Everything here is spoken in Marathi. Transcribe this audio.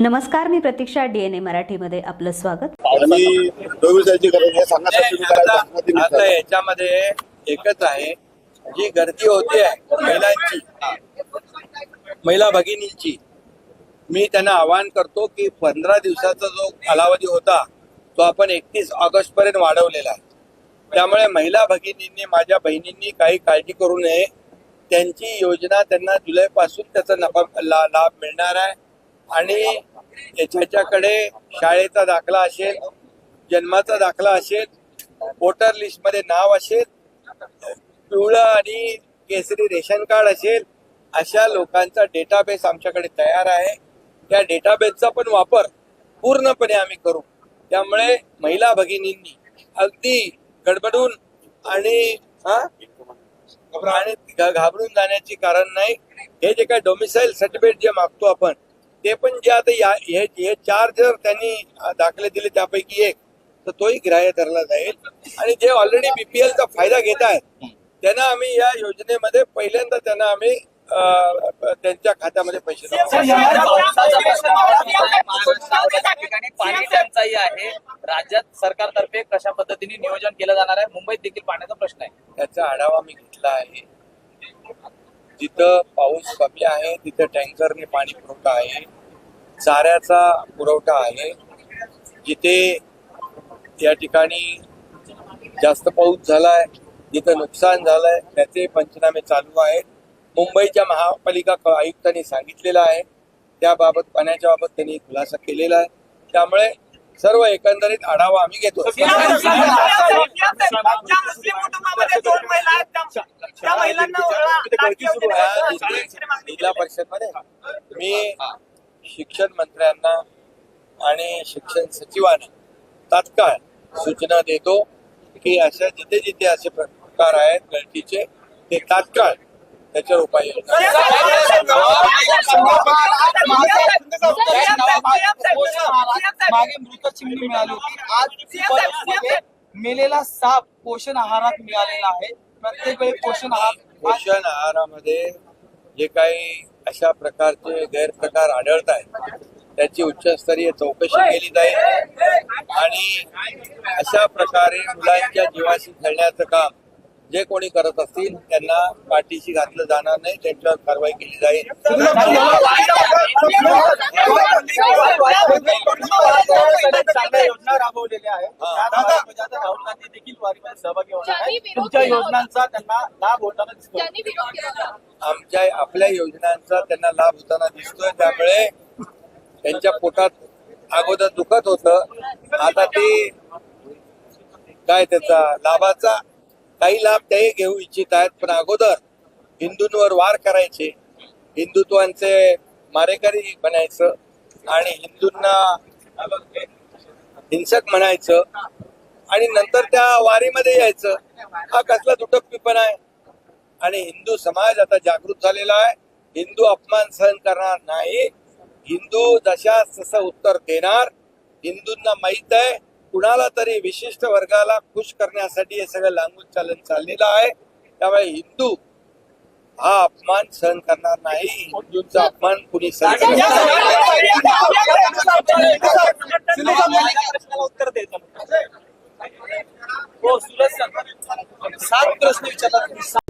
नमस्कार मी प्रतीक्षा डीएनए मराठीमध्ये आपलं स्वागत. आहे आता याच्यामध्ये एकच आहे जी गर्दी होते महिलांची. महिला भगिनींची. मी त्यांना आवाहन करतो की पंधरा दिवसाचा जो कालावधी होता तो आपण एकतीस ऑगस्ट पर्यंत वाढवलेला आहे. त्यामुळे महिला भगिनींनी माझ्या बहिणींनी काही काळजी करू नये. त्यांची योजना त्यांना जुलै पासून त्याचा नफा लाभ मिळणार आहे. आणि त्याच्याकडे शाळेचा दाखला असेल जन्माचा दाखला असेल वोटर लिस्टमध्ये नाव असेल पिवळं आणि केसरी रेशन कार्ड असेल अशा लोकांचा डेटाबेस आमच्याकडे तयार आहे. त्या डेटाबेसचा पण वापर पूर्णपणे आम्ही करू. त्यामुळे महिला भगिनींनी अगदी गडबडून आणि हा? घाबरून जाण्याची कारण नाही. हे जे काय डोमिसाईल सर्टिफिकेट जे मागतो आपण ते पण जे आता या हे चार जर त्यांनी दाखले दिले त्यापैकी एक तर तोही ग्राह्य धरला जाईल. आणि जे ऑलरेडी बीपीएल चा फायदा घेत आहेत त्यांना आम्ही या योजनेमध्ये पहिल्यांदा त्यांना आम्ही त्यांच्या खात्यामध्ये पैसे पाणी टंचाई आहे. राज्यात सरकारतर्फे कशा पद्धतीने नियोजन केलं जाणार आहे? मुंबईत देखील पाण्याचा प्रश्न आहे. त्याचा आढावा मी घेतला आहे. जिथं पाऊस कमी आहे तिथं टँकरने पाणी पुरवठा आहे चाऱ्याचा पुरवठा आहे जिथे या ठिकाणी जास्त पाऊस झालाय जिथं नुकसान झालंय त्याचे पंचनामे चालू आहेत मुंबईच्या महापालिका आयुक्तांनी सांगितलेलं आहे त्याबाबत पाण्याच्या बाबत त्यांनी खुलासा केलेला आहे त्यामुळे सर्व एकंदरीत आढावा आम्ही घेतो मी शिक्षण मंत्र्यांना आणि शिक्षण सचिवांना तात्काळ सूचना देतो की अशा जिथे जिथे असे प्रकार आहेत गळतीचे ते तात्काळ त्याच्यावर उपाय योजना मागे मृत चिमणी मिळाली होती आज परत मेलेला साप पोषण आहारात मिळालेला आहे प्रत्येक वेळी पोषण आहार पोषण आहारामध्ये जे काही अशा प्रकारचे गैरप्रकार आढळत आहेत. त्याची उच्चस्तरीय चौकशी केली जाईल आणि अशा प्रकारे मुलांच्या जीवाशी खेळण्याचं काम जे कोणी करत असतील त्यांना पाठीशी घातलं जाणार नाही त्यांच्यावर कारवाई केली जाईल. योजना राबवलेल्या आहेत राहुल गांधी देखील सहभागी होणार आहे तुमच्या योजनांचा त्यांना लाभ होताना दिसतो आमच्या आपल्या योजनांचा त्यांना लाभ होताना दिसतोय. त्यामुळे त्यांच्या पोटात अगोदर दुखत होत. आता ते काय त्याचा लाभाचा काही लाभ ते घेऊ इच्छित आहेत. पण अगोदर हिंदूंवर वार करायचे. हिंदुत्वांचे मारेकरी बनायचं आणि हिंदूंना हिंसक म्हणायचं. आणि नंतर त्या वारीमध्ये यायचं. हा कसला दुटप्पीपणा आहे. आणि हिंदू समाज आता जागृत झालेला आहे. हिंदू अपमान सहन करणार नाही. हिंदू जशास तसं उत्तर देणार. हिंदूंना माहीत आहे कुणाला तरी विशिष्ट वर्गाला खुश करण्यासाठी हे सगळं लांबून चालन चाललेलं आहे. त्यामुळे हिंदू हा अपमान सहन करणार नाही. हिंदूंचा अपमान कुणी सहन करणार हो सात प्रश्न विचारला